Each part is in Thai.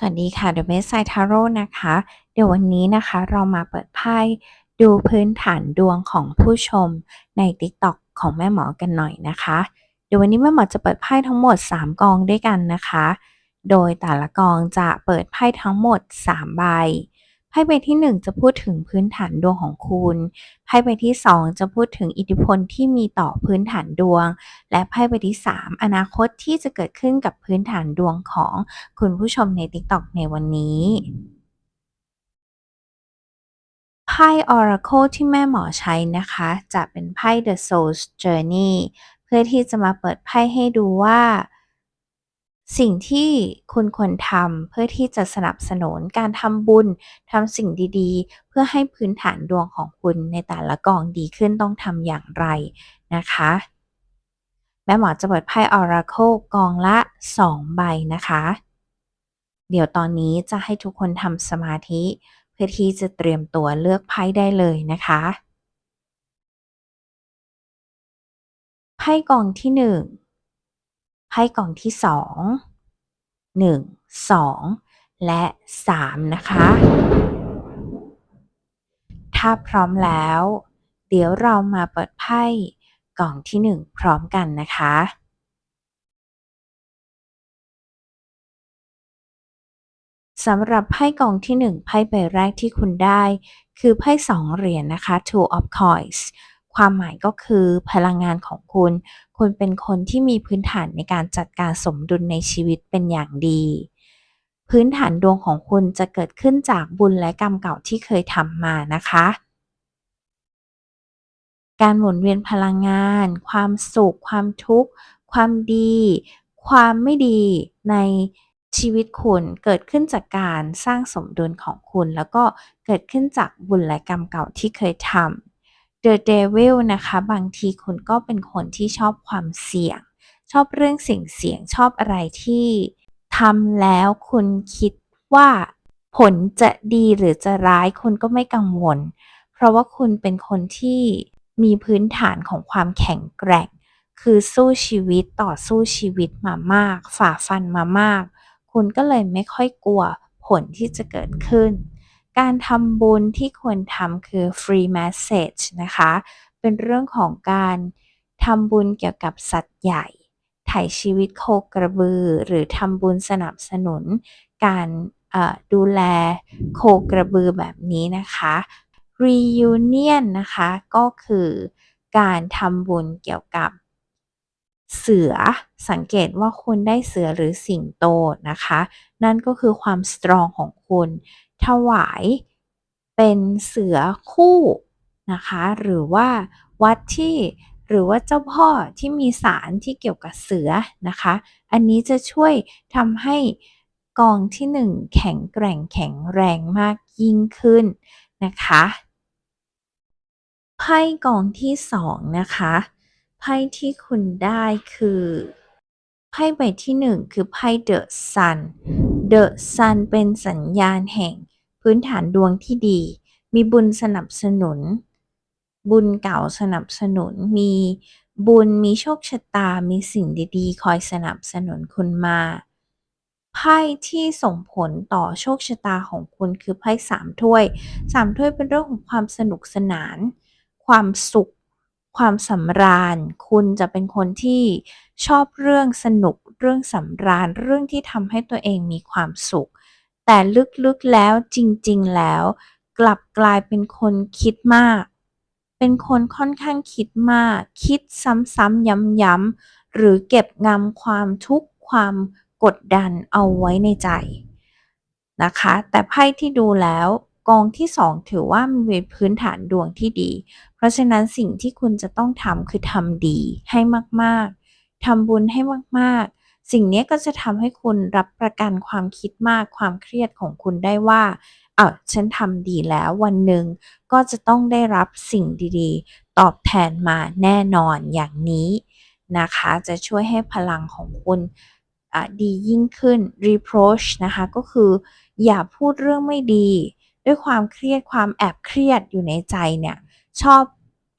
สวัสดีค่ะ The Best Side Tarot นะคะ เดี๋ยววันนี้นะคะเรามาเปิดไพ่ดูพื้นฐานดวงของผู้ชมใน TikTok ของแม่หมอกันหน่อยนะคะ เดี๋ยววันนี้แม่หมอจะเปิดไพ่ทั้งหมด 3 กองด้วยกันนะคะ โดยแต่ละกองจะเปิดไพ่ทั้งหมด 3 ใบ ไพ่ใบที่ 1 จะพูดถึงพื้นฐานดวงของคุณไพ่ใบที่ 2 จะพูดถึงอิทธิพลที่มีต่อพื้นฐานดวง และไพ่ใบที่ 3 อนาคตที่จะเกิดขึ้นกับพื้นฐานดวงของคุณผู้ชมใน TikTok ในวันนี้ไพ่ Oracle ที่แม่หมอใช้นะคะ จะเป็นไพ่ The Soul's Journey เพื่อที่จะมาเปิดไพ่ให้ดูว่า สิ่งที่คุณควรทำเพื่อที่จะสนับสนุนการทำบุญทำสิ่งดีๆ เพื่อให้พื้นฐานดวงของคุณในแต่ละกองดีขึ้นต้องทำอย่างไรนะคะ แม่หมอจะเปิดไพ่ Oracle กองละ 2 ใบนะคะ เดี๋ยวตอนนี้จะให้ทุกคนทำสมาธิ เพื่อที่จะเตรียมตัวเลือกไพ่ได้เลยนะคะไพ่กองที่ 1 พ่กล่องที่ 2 1 2 และ 3 นะคะ ถ้าพร้อมแล้ว เดี๋ยวเรามาเปิดไพ่กล่องที่ 1 พร้อมกันนะคะสำหรับไพ่กองที่ 1 ไพ่ใบแรกที่คุณได้ คือไพ่สองเหรียญนนะคะ Two of Coins ความหมายก็คือพลังงานของคุณ คุณเป็นคนที่มีพื้นฐานในการจัดการสมดุลในชีวิตเป็นอย่างดี พื้นฐานดวงของคุณจะเกิดขึ้นจากบุญและกรรมเก่าที่เคยทำมานะคะ การหมุนเวียนพลังงาน ความสุข ความทุกข์ ความดี ความไม่ดีในชีวิตคุณเกิดขึ้นจากการสร้างสมดุลของคุณ แล้วก็เกิดขึ้นจากบุญและกรรมเก่าที่เคยทำ The Devil นะคะ บางทีคุณก็เป็นคนที่ชอบความเสี่ยง ชอบเรื่องเสี่ยงชอบอะไรที่ทำแล้วคุณคิดว่าผลจะดีหรือจะร้ายคุณก็ไม่กังวล เพราะว่าคุณเป็นคนที่มีพื้นฐานของความแข็งแกร่ง คือสู้ชีวิตต่อสู้ชีวิตมามาก ฝ่าฟันมามาก คุณก็เลยไม่ค่อยกลัวผลที่จะเกิดขึ้น การทำบุญที่ควรทำคือ free message นะคะ เป็นเรื่องของการทำบุญเกี่ยวกับสัตว์ใหญ่ ถ่ายชีวิตโคกระบือ หรือทำบุญสนับสนุน การดูแลโคกระบือแบบนี้นะคะ reunion นะคะก็คือการทำบุญเกี่ยวกับเสือสังเกตว่าคุณได้เสือหรือสิงโตนะคะ นั่นก็คือความสตรองของคุณ ถวายเป็นเสือคู่นะคะ หรือว่าวัดที่หรือว่าเจ้าพ่อที่มีสารที่เกี่ยวกับเสือนะคะ อันนี้จะช่วยทำให้กองที่ 1 แข็งแกร่งแข็งแรงมากยิ่งขึ้นนะคะไพ่กองที่ 2 นะคะไพ่ที่คุณได้คือไพ่ใบที่ 1 คือไพ่ The Sun The Sun เป็นสัญญาณแห่ง พื้นฐานดวงที่ดี มีบุญสนับสนุน บุญเก่าสนับสนุน มีบุญมีโชคชะตา มีสิ่งดีๆ คอยสนับสนุนคุณมาไพ่ที่ส่งผลต่อโชคชะตาของคุณคือไพ่สามถ้วยสามถ้วยเป็นเรื่องของความสนุกสนาน ความสุข ความสำราญ คุณจะเป็นคนที่ชอบเรื่องสนุก เรื่องสำราญ เรื่องที่ทำให้ตัวเองมีความสุข แต่ลึกๆแล้วจริงๆแล้ว กลับกลายเป็นคนคิดมาก เป็นคนค่อนข้างคิดมาก คิดซ้ำๆย้ำๆหรือเก็บงำความทุกข์ความกดดันเอาไว้ในใจนะคะ แต่ไพ่ที่ดูแล้วกองที่ 2 ถือว่ามีพื้นฐานดวงที่ดี เพราะฉะนั้นสิ่งที่คุณจะต้องทำคือทำดีให้มากๆทำบุญให้มาก สิ่งนี้ก็จะทำให้คุณรับประกันความคิดมากความเครียดของคุณได้ว่าเออฉันทำดีแล้ววันหนึ่งก็จะต้องได้รับสิ่งดีๆ ตอบแทนมาแน่นอนอย่างนี้นะคะ จะช่วยให้พลังของคุณดียิ่งขึ้น reproach นะคะก็คืออย่าพูดเรื่องไม่ดี ด้วยความเครียดความแอบเครียดอยู่ในใจเนี่ยชอบ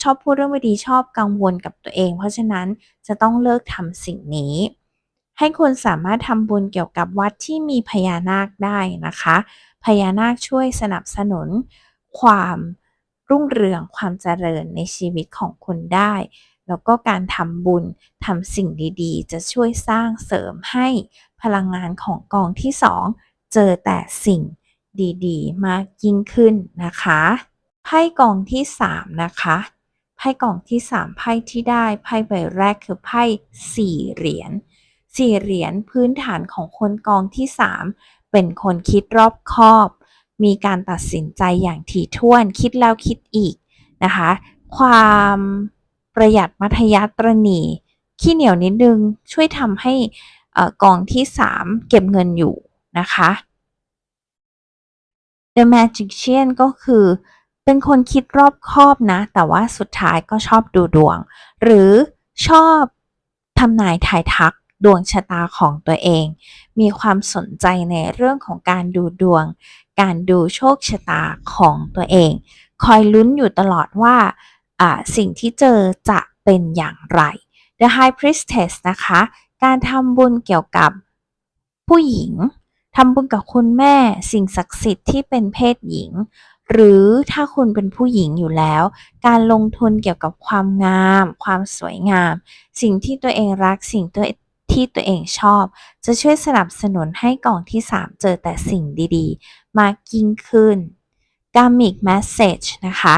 ชอบพูดเรื่องไม่ดีชอบกังวลกับตัวเอง เพราะฉะนั้นจะต้องเลิกทำสิ่งนี้ ให้คุณสามารถทำบุญเกี่ยวกับวัดที่มีพญานาคได้นะคะ พญานาคช่วยสนับสนุนความรุ่งเรืองความเจริญในชีวิตของคุณได้ แล้วก็การทำบุญทำสิ่งดีๆ จะช่วยสร้างเสริมให้พลังงานของกองที่ 2 เจอแต่สิ่งดีๆ มากยิ่งขึ้นนะคะไพ่กองที่ 3 นะคะไพ่กองที่ 3 ไพ่ที่ได้ไพ่ใบแรกคือไพ่สี่เหรียญ สี่เหรียญพื้นฐานของคนกองที่ 3 เป็นคนคิดรอบคอบ มีการตัดสินใจอย่างถี่ถ้วนคิดแล้วคิดอีกนะคะ ความประหยัดมัธยัตรณีขี้เหนียวนิดนึงช่วยทำให้กองที่ 3 เก็บเงินอยู่นะคะ The Magician ก็คือเป็นคนคิดรอบคอบนะ แต่ว่าสุดท้ายก็ชอบดูดวง หรือชอบทำนายทายทัก ดวงชะตาของตัวเอง มีความสนใจในเรื่องของการดูดวง การดูโชคชะตาของตัวเอง คอยลุ้นอยู่ตลอดว่าสิ่งที่เจอจะเป็นอย่างไร The High Priestess นะคะ การทำบุญเกี่ยวกับผู้หญิงทำบุญกับคุณแม่สิ่งศักดิ์สิทธิ์ที่เป็นเพศหญิง หรือถ้าคุณเป็นผู้หญิงอยู่แล้ว การลงทุนเกี่ยวกับความงาม ความสวยงาม สิ่งที่ตัวเองรักสิ่งตัว ที่ตัวเองชอบ จะช่วยสนับสนุนให้กล่องที่ 3 เจอแต่สิ่งดีๆ มากยิ่งขึ้น g a m i c Message นะคะ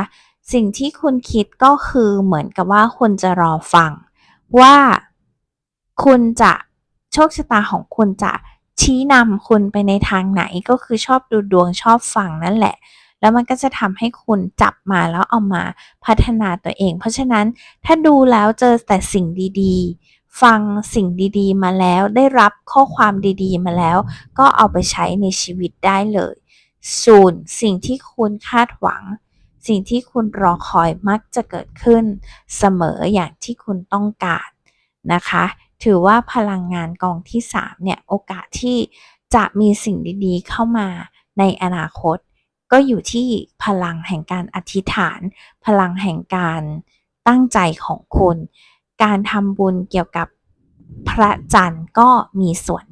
สิ่งที่คุณคิดก็คือเหมือนกับว่าคุณจะรอฟัง ว่าคุณจะโชคชะตาของคุณจะชี้นำคุณไปในทางไหนก็คือชอบดูดวงชอบฟังนั่นแหละ แล้วมันก็จะทำให้คุณจับมาแล้วเอามาพัฒนาตัวเอง เพราะฉะนั้นถ้าดูแล้วเจอแต่สิ่งดีๆ ฟังสิ่งดีๆ มาแล้ว ได้รับข้อความดีๆ มาแล้ว ก็เอาไปใช้ในชีวิตได้เลยศูนย์สิ่งที่คุณคาดหวัง สิ่งที่คุณรอคอยมักจะเกิดขึ้น เสมออย่างที่คุณต้องการนะคะ ถือว่าพลังงานกองที่3เนี่ยโอกาสที่จะมีสิ่งดีๆ เข้ามาในอนาคต ก็อยู่ที่พลังแห่งการอธิษฐาน พลังแห่งการตั้งใจของคุณ การทำบุญเกี่ยวกับพระจันทร์ก็มีส่วน